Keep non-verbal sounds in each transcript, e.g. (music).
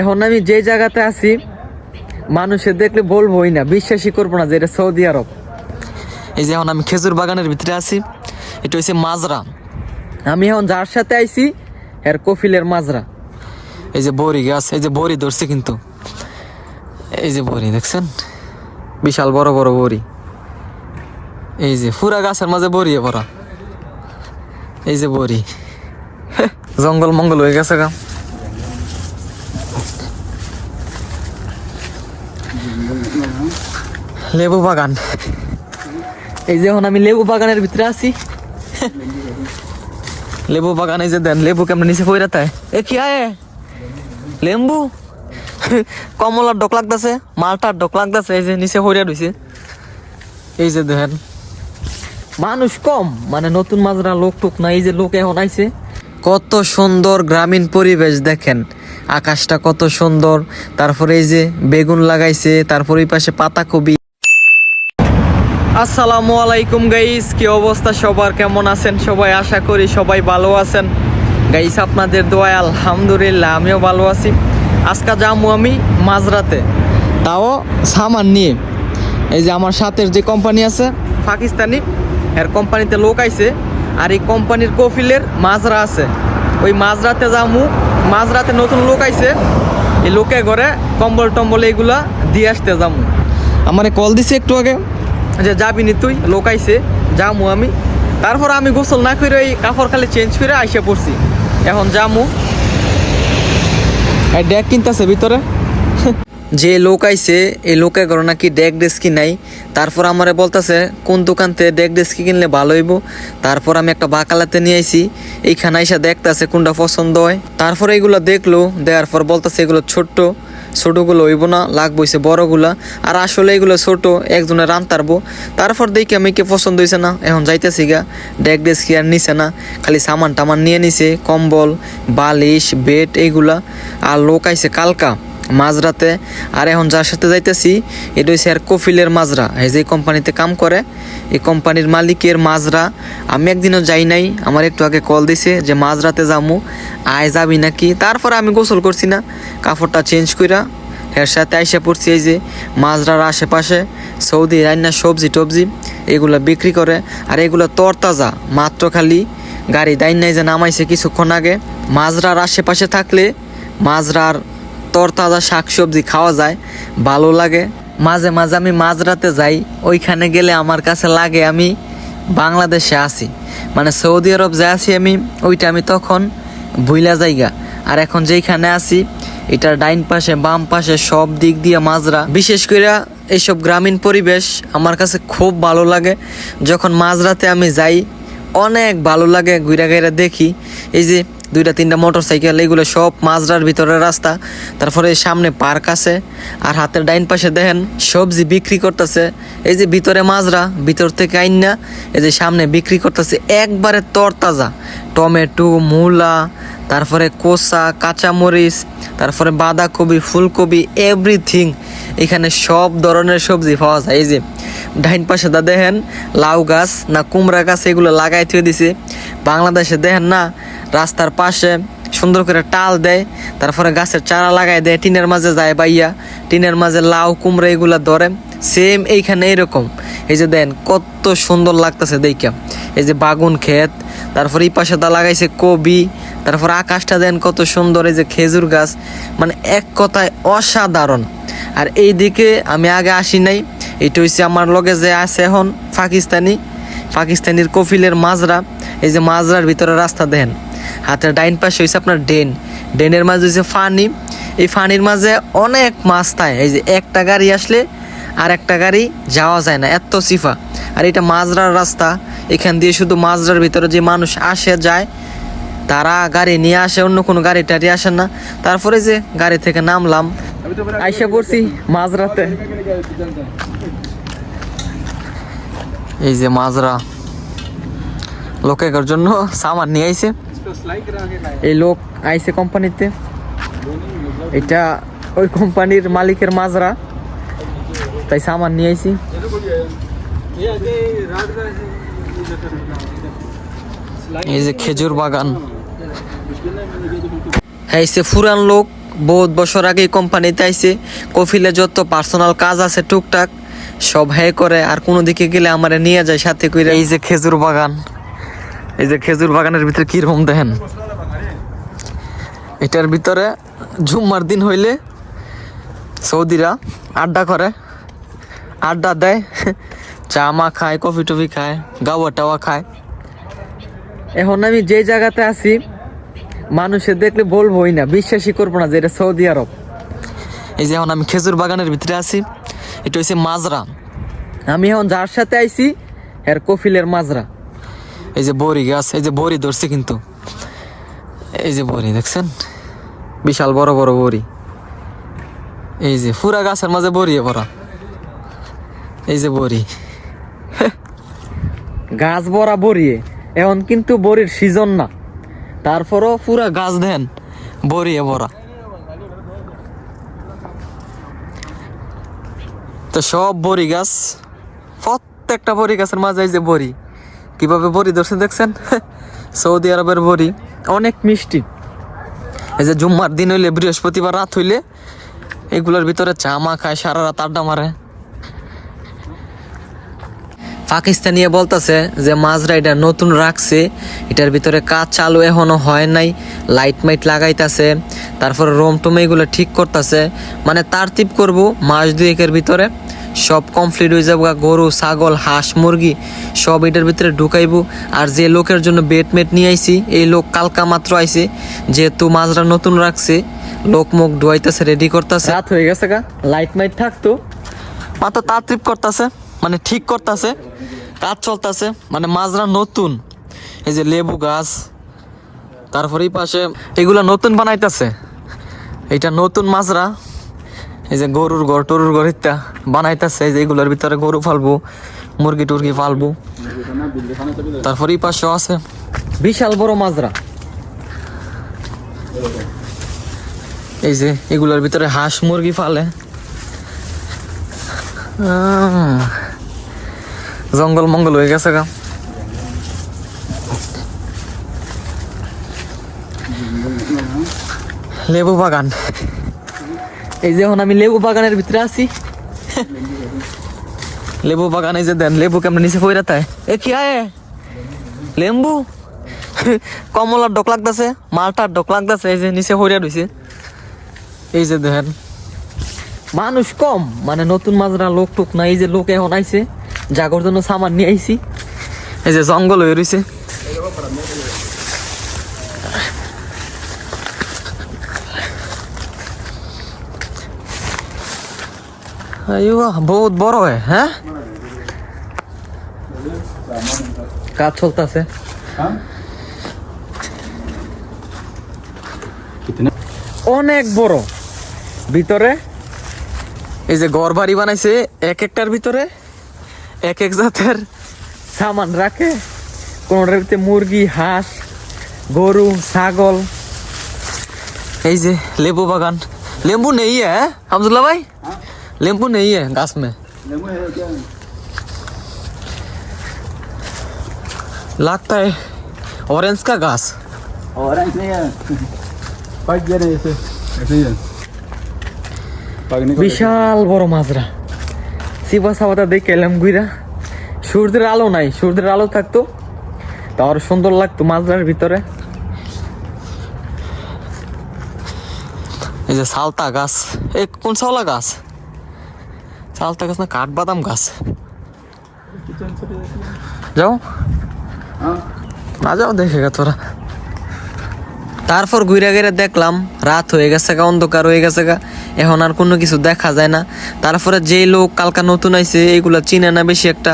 এখন আমি যে জায়গাতে আছি মানুষের দেখলে বলবোই না বিশ্বাসই করব না যে এটা সৌদি আরব। এই যে এখন আমি খেজুর বাগানের ভিতরে আছি এটা হচ্ছে মাজরা। আমি এখন যার সাথে আইছি এর কফিলের মাজরা। এই যে বড়ি গাছ এই যে বড়ি ধরছে কিন্তু। এই যে বড়ি দেখছেন? বিশাল বড় বড় বড়ি। এই যে ফুরা গাছের মাঝে বড়ি ভরা। এই যে বড়ি। জঙ্গল মঙ্গল হয়ে গেছে গা। লেবু বাগান। এই যে এখন আমি লেবু বাগানের ভিতরে আছি। লেবু বাগান যে দেন, লেবু কেমন নিচে পড়ে তাই এ কি আয়? লেম্বু? কমলার ডক লাগতেছে, মালটার ডক লাগতেছে, এই যে নিচে পড়ে রইছে। এই যে দেখেন মানুষ কম মানে নতুন মাজরা লোক টুক না, এই যে লোক এখন আইছে। কত সুন্দর গ্রামীণ পরিবেশ দেখেন। আকাশটা কত সুন্দর, তারপরে এই যে বেগুন লাগাইছে, তারপরে এই পাশে পাতাকপি। আসসালামু আলাইকুম গাইস কি অবস্থা সবার? কেমন আছেন সবাই? আশা করি সবাই ভালো আছেন। গাইস আপনাদের দোয়ায় আলহামদুলিল্লাহ, আমিও ভালো আছি। আজকে যাব আমি মাঝরাতে। তাও সামান নিয়ে। এই যে আমার সাথের যে কোম্পানি আছে, পাকিস্তানি, এর কোম্পানিতে লোক আইছে, আর এই কোম্পানির কফিলের মাজরা আছে। ওই মাজরাতে যামু মাজরাতে নতুন লোক আইছে। এই লোকে ঘরে কম্বল টম্বল এইগুলা দিয়ে আসতে যামু। আমারে কল দিছে একটু আগে। যে যাবি নি তুই, লোক আইছে, যামু আমি। তারপর আমি গোসল না করে ওই কাপড় খালি চেঞ্জ করে আইসে পড়ছি। এখন যামু। এই ডেক কিনতেছে ভিতরে। যে লোক আইছে, এই লোকের ঘরে নাকি ডেক ডেস্কি নাই। তারপর আমারে বলতেছে, কোন দোকান থেকে ডেক ডেস্কি কিনলে ভালো হইব? তারপর আমি একটা বাকালাতে নিয়ে আইছি। এইখানে আইসা দেখতেছে কোনটা পছন্দ হয়। তারপর এইগুলো দেখল, দেওয়ার পর বলতেছে এগুলো ছোট্ট। ছোটগুলো হইব না, লাগবো হইছে বড়গুলা। আর আসলে এগুলো ছোট একজনে রান তারবো তারপর দেখি আমি কে পছন্দ হয়েছে না, এখন যাইতেছি গা। ডেক ডেস্ক আর নিছে না, খালি সামান টামান নিয়ে নিছে, কম্বল, বালিশ, বেড এইগুলা আর লোক আইসে কালকা। মাঝরাতে আর এখন যার সাথে যাইতেছি, এটা হচ্ছে আর কফিলের মাজরা। এই যে কোম্পানিতে কাম করে, এই কোম্পানির মালিকের মাজরা। আমি একদিনও যাই নাই, আমার একটু আগে কল দিছে যে মাঝরাতে যামু, আয় যাবি নাকি? তারপরে আমি গোসল করছি না। কাপড়টা চেঞ্জ কইরা এর সাথে আইসা পড়ছি এই যে মাজরার আশেপাশে, সৌদি রান্না সবজি টবজি, এগুলো বিক্রি করে। আর এগুলো তরতাজা, মাত্র খালি গাড়ি দাইন নাই যে নামাইছে কিছুক্ষণ আগে। মাজরার আশেপাশে থাকলে, মাজরার তরতাজা শাকসবজি খাওয়া যায়, ভালো লাগে। মাঝে মাঝে আমি মাঝরাতে যাই, ওইখানে গেলে আমার কাছে লাগে, আমি বাংলাদেশে আছি। মানে সৌদি আরব যে আছি আমি, ওইটা আমি তখন ভুইলা জায়গা আর এখন যেইখানে আছি এটার ডাইন পাশে, বাম পাশে, সব দিক দিয়ে মাজরা বিশেষ করে এইসব গ্রামীণ পরিবেশ আমার কাছে খুব ভালো লাগে। যখন মাঝরাতে আমি যাই, অনেক ভালো লাগে, ঘুরা ঘুরা দেখি। এই যে দুইটা, তিনটা মোটর সাইকেল এগুলো সব মাজরার ভিতরে রাস্তা। তারপরে সামনে পার্ক আছে, আর হাতের ডাইন পাশে দেখেন সবজি বিক্রি করতেছে। এই যে ভিতরে মাজরা, ভিতর থেকে আইন না এই যে সামনে বিক্রি করতেছে, একবারে তরতাজা। টমেটো, মূলা, তারপরে কোসা, কাঁচামরিচ, তারপরে বাঁধাকপি, ফুলকপি এভরিথিং এখানে সব ধরনের সবজি পাওয়া যায়। এই যে ডাইন পাশে দা দেখেন, লাউ গাছ না কুমড়া গাছ, এগুলো লাগাই থুয়ে দিছে। বাংলাদেশে দেখেন না, রাস্তার পাশে সুন্দর করে টাল দেয়, তারপরে গাছের চারা লাগাই দেয়, টিনের মাঝে যায় বাইয়া, টিনের মাঝে লাউ, কুমড়া এগুলো ধরে। সেম এইখানে এরকম এই যে দেন, কত সুন্দর লাগতেছে দেখা এই যে বাগুন ক্ষেত, তারপর এই পাশে দা লাগাইছে কবি, তারপর আকাশটা দেন কত সুন্দর, এই যে খেজুর গাছ। মানে এক কথায় অসাধারণ। আর এই দিকে আমি আগে আসি নাই এটা হচ্ছে আমার লগে যে আছে এখন পাকিস্তানি, পাকিস্তানির কফিলের মাজরা। এই যে মাজরার ভিতরে রাস্তা দেখেন হাতের ডাইন পাশে হয়েছে আপনার ডেন। ডেনের মাঝে হচ্ছে ফানি। এই ফানির মাঝে অনেক মাছ থাকে। এই যে একটা গাড়ি আসলে আর একটা গাড়ি যাওয়া যায় না। এত সিফা। আর এটা মাজরার রাস্তা। এখান দিয়ে শুধু মাজরার ভিতরে যে মানুষ আসে, যায়, তারা গাড়ি নিয়ে আসে, অন্য কোনো গাড়ি টাড়ি আসে না। তারপরে যে গাড়ি থেকে নামলাম। আইসা পড়ছি মাঝরাতে এই যে মাজরা। লোকের জন্য সামান নিয়ে আইছে। এই লোক আইসে কোম্পানিতে এটা ওই কোম্পানির মালিকের মাজরা। তাই সামান নিয়ে আইছি। এই যে খেজুর বাগান। হ্যাঁ সে ফুরান লোক বহুত বছর আগে কোম্পানিতে আইছে। কফিলে যত পার্সোনাল কাজ আছে টুকটাক সব হ্যাঁ করে আর কোনো দিকে গেলে আমারে নিয়ে যায় সাথে করে এই যে খেজুর বাগান। এই যে খেজুর বাগানের ভিতরে কীরকম দেখেন? এটার ভিতরে ঝুম্মার দিন হইলে সৌদিরা আড্ডা করে, আড্ডা দেয়, চা মা খায়, কফি টফি খায়, গাওয়া টাওয়া খায়। এখন আমি যে জায়গাতে আছি, মানুষের দেখলে বলবোই না, বিশ্বাসই করব না যে এটা সৌদি আরব। এই যে এখন আমি খেজুর বাগানের ভিতরে আছি, এটা হচ্ছে মাজরা। আমি এখন যার সাথে আইছি, এর কফিলের মাজরা। এই যে বড়ি গাছ, এই যে বড়ি ধরছে কিন্তু। এই যে বড়ি, দেখছেন? বিশাল বড় বড় বড়ি। এই যে পুরা গাছের মাঝে বড়ি ভরা। এই যে বড়ি। (laughs) গাছ ভরা বড়িয়ে এখন কিন্তু বড়ির সিজন না। তারপরও পুরা গাছ দেন বড়িয়ে ভরা। তো সব বড়ি গাছ, প্রত্যেকটা বড়ি গাছের মাঝে এই যে বড়ি। কীভাবে বড়ি ধরছে দেখছেন? (laughs) সৌদি আরবের বড়ি অনেক মিষ্টি। এই যে জুম্মার দিন হইলে বৃহস্পতিবার রাত হইলে এগুলোর ভিতরে চা মা খায় সারা রাত আড্ডা মারে। পাকিস্তানিয়ে বলতেছে যে মাজরা এটা নতুন রাখছে এটার ভিতরে কাজ চালু এখনও হয় নাই লাইট মাইট লাগাইতাছে তারপরে রোম টোম এগুলো ঠিক করতেছে। মানে তারতিব করব মাস দুয়েকের ভিতরে। সব কমপ্লিট হয়ে যাব গরু ছাগল হাঁস মুরগি সব এটার ভিতরে ঢুকাইবো। আর যে লোকের জন্য বেড মেট নিয়ে আইছি এই লোক কালকা মাত্র আইছে যেহেতু মাজরা নতুন রাখছে লোক মুখ ধোয়াইতেছে রেডি করতেছে। রাত হয়ে গেছে গা লাইট মাইট থাকতো। মাত্র তাত্রিপ করতেছে মানে ঠিক করতেছে কাজ চলতেছে মানে মাজরা নতুন। এই যে লেবু গাছ তারপরে এই পাশে এগুলা নতুন বানাইতেছে। এটা নতুন মাজরা এই যে গরুর ঘর টরুর ঘর ইত্যা বানাইতেছে যে এগুলোর ভিতরে গরু ফালবো মুরগি টুরগি ফালবো। তারপরে এই পাশেও আছে। বিশাল বড় মাজরা। এই যে এগুলোর ভিতরে হাঁস মুরগি ফালে। জঙ্গল মঙ্গল হয়ে গেছে গা। লেবু বাগান। এই যে এখন আমি লেবু বাগানের ভিতরে আছি। লেবু বাগান যে দেন, লেবু কেমন নিচে পড়ে তাই এ কি আয়? লেম্বু? কমলার ডক লাগতেছে, মালটার ডক লাগতেছে, এই যে নিচে পড়ে রয়েছে এই যে দেখেন মানুষ কম মানে নতুন মাজরা লোক টুক না, এই যে লোক এখন আইছে, জাগর জন্য সামান নিয়ে আইছি। এই যে জঙ্গল হয়ে রয়েছে আইও, বহুত বড় হয় কাজ চলতেছে। অনেক বড়। ভিতরে, এই যে ঘর বাড়ি বানাইছে, এক একটার ভিতরে, এক এক জাতের সামান রাখে। কোনটার ভিতরে মুরগি, হাঁস, গরু, ছাগল। এই যে লেবু বাগান। লেম্বু নেই হ্যাঁ আব্দুল্লাহ ভাই? লেম্বু নেই है घास में लगता है ऑरेंज का घास ऑरेंज नहीं है पक गया नहीं ऐसे ऐसे ही है पकने को বিশাল বড় মাজরা সিবা সাবাটা দেখে এলাম গুইরা সূর্যের আলো নাই সূর্যের আলো থাকতো তার সুন্দর লাগতো মাজরার ভিতরে এই যে সালতা গাছ এ কোন সাওলা গাছ সালতা গাছ না কাঠবাদাম গাছ। যাও। না যাও দেখে গা তোরা। তারপর ঘুরে ঘুরে দেখলাম রাত হয়ে গেছে গা অন্ধকার হয়ে গেছে গা। এখন আর কোনো কিছু দেখা যায় না। তারপরে যেই লোক কালকা নতুন আইছে এইগুলা চিনে না বেশি একটা।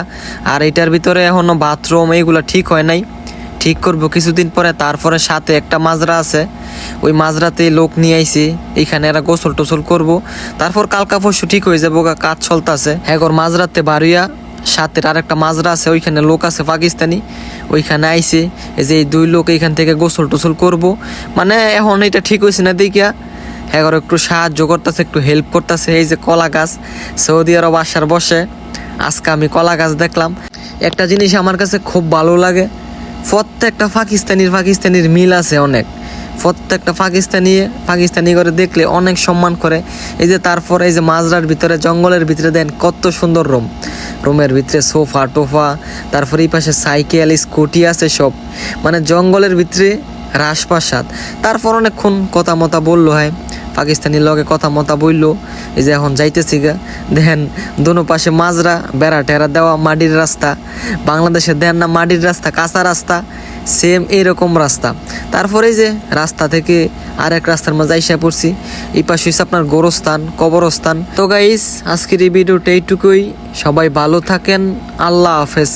আর এটার ভিতরে এখনও বাথরুম এইগুলা ঠিক হয় নাই। ঠিক করব কিছুদিন পরে তারপরে সাথে একটা মাজরা আছে। ওই মাজরাতে লোক নিয়ে আইছে এইখানে এরা গোসল টোসল করব। তারপর কালকা পরশু ঠিক হয়ে যাব কাজ চলতেছে। এখন মাজরাতে বাড়িয়া সাথে আর একটা মাজরা আছে, ওইখানে লোক আছে পাকিস্তানি। ওইখানে আইছে, এই যে এই দুই লোক এইখান থেকে গোসল টোসল করব। মানে এখন এটা ঠিক হয়েছে না দেখিয়া, এগারো একটু সাহায্য করতেছে, একটু হেল্প করতেছে, এই যে কলা গাছ, সৌদি আরব আসার বসে, আজকে আমি কলা গাছ দেখলাম। একটা জিনিস আমার কাছে খুব ভালো লাগে, প্রত্যেকটা পাকিস্তানির পাকিস্তানির মিল আছে অনেক। প্রত্যেকটা পাকিস্তানি পাকিস্তানি করে দেখলে অনেক সম্মান করে। এই যে তারপর এই যে মাজরার ভিতরে, জঙ্গলের ভিতরে দেন কত সুন্দর রুম। রুমের ভিতরে সোফা, টোফা, তারপর এই পাশে সাইকেল, স্কুটি আছে সব। মানে জঙ্গলের ভিতরে রাজপ্রাসাদ। তারপর অনেকক্ষণ কথা মতা বলল হয়। পাকিস্তানি লগে কথা মতা বলল। এই যে এখন যাইতেছি গা। দেখেন, দোনো পাশে মাজরা বেড়া টেরা দেওয়া, মাটির রাস্তা। বাংলাদেশে দেন না মাটির রাস্তা, কাঁচা রাস্তা। সেম এইরকম রাস্তা। তারপরে যে রাস্তা থেকে আর এক রাস্তার মাঝে আইসা পড়ছি, এই পাশে হচ্ছে আপনার গোরস্থান, কবরস্থান। তো গাইস আজকের এই ভিডিওটা এইটুকুই। সবাই ভালো থাকেন। আল্লাহ হাফেজ।